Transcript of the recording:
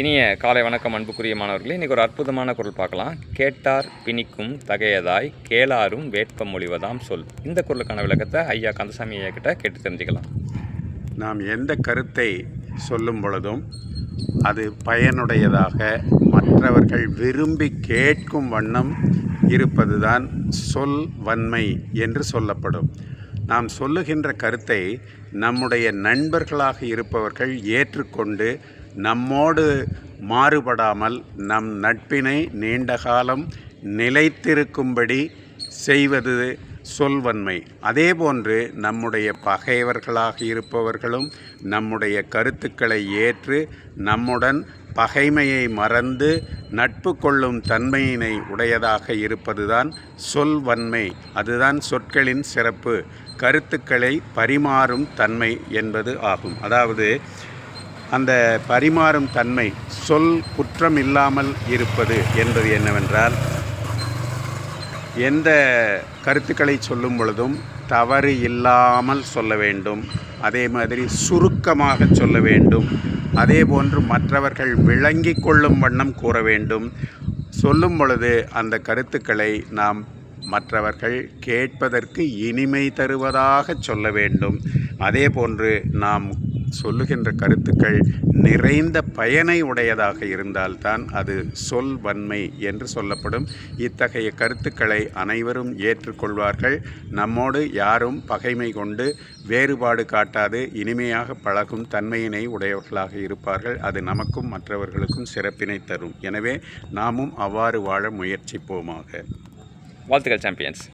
இனிய காலை வணக்கம் அன்புக்குரிய மாணவர்களே. இன்றைக்கி ஒரு அற்புதமான குரல் பார்க்கலாம். கேட்டார் பிணிக்கும் தகையதாய் கேளாரும் வேட்ப மொழிவதாம் சொல். இந்த குரலுக்கான விளக்கத்தை ஐயா கந்தசாமி ஐயா கிட்ட கேட்டு தெரிஞ்சுக்கலாம். நாம் எந்த கருத்தை சொல்லும் பொழுதும் அது பயனுடையதாக மற்றவர்கள் விரும்பி கேட்கும் வண்ணம் இருப்பதுதான் சொல் வன்மை என்று சொல்லப்படும். நாம் சொல்லுகின்ற கருத்தை நம்முடைய நண்பர்களாக இருப்பவர்கள் ஏற்றுக்கொண்டு நம்மோடு மாறுபடாமல் நம் நட்பினை நீண்ட காலம் நிலைத்திருக்கும்படி செய்வது சொல்வன்மை. அதேபோன்று நம்முடைய பகைவர்களாக இருப்பவர்களும் நம்முடைய கருத்துக்களை ஏற்று நம்முடன் பகைமையை மறந்து நட்பு கொள்ளும் தன்மையினை உடையதாக இருப்பதுதான் சொல்வன்மை. அதுதான் சொற்களின் சிறப்பு. கருத்துக்களை பரிமாறும் தன்மை என்பது ஆகும். அதாவது அந்த பரிமாறும் தன்மை சொல் குற்றம் இல்லாமல் இருப்பது என்பது என்னவென்றால் எந்த கருத்துக்களை சொல்லும் பொழுதும் தவறு இல்லாமல் சொல்ல வேண்டும் அதே மாதிரி சுருக்கமாக சொல்ல வேண்டும் அதே போன்று மற்றவர்கள் விளங்கிக் கொள்ளும் வண்ணம் கூற வேண்டும். சொல்லும் பொழுது அந்த கருத்துக்களை நாம் மற்றவர்கள் கேட்பதற்கு இனிமை தருவதாக சொல்ல வேண்டும். அதே போன்று நாம் சொல்லுகின்ற கருத்துக்கள் நிறைந்த பயனை உடையதாக இருந்தால்தான் அது சொல் வன்மை என்று சொல்லப்படும். இத்தகைய கருத்துக்களை அனைவரும் ஏற்றுக்கொள்வார்கள். நம்மோடு யாரும் பகைமை கொண்டு வேறுபாடு காட்டாது. இனிமையாக பழகும் தன்மையினை உடையவர்களாக இருப்பார்கள். அது நமக்கும் மற்றவர்களுக்கும் சிறப்பினை தரும். எனவே நாமும் அவ்வாறு வாழ முயற்சிப்போமாக. வாழ்த்துக்கள் சாம்பியன்ஸ்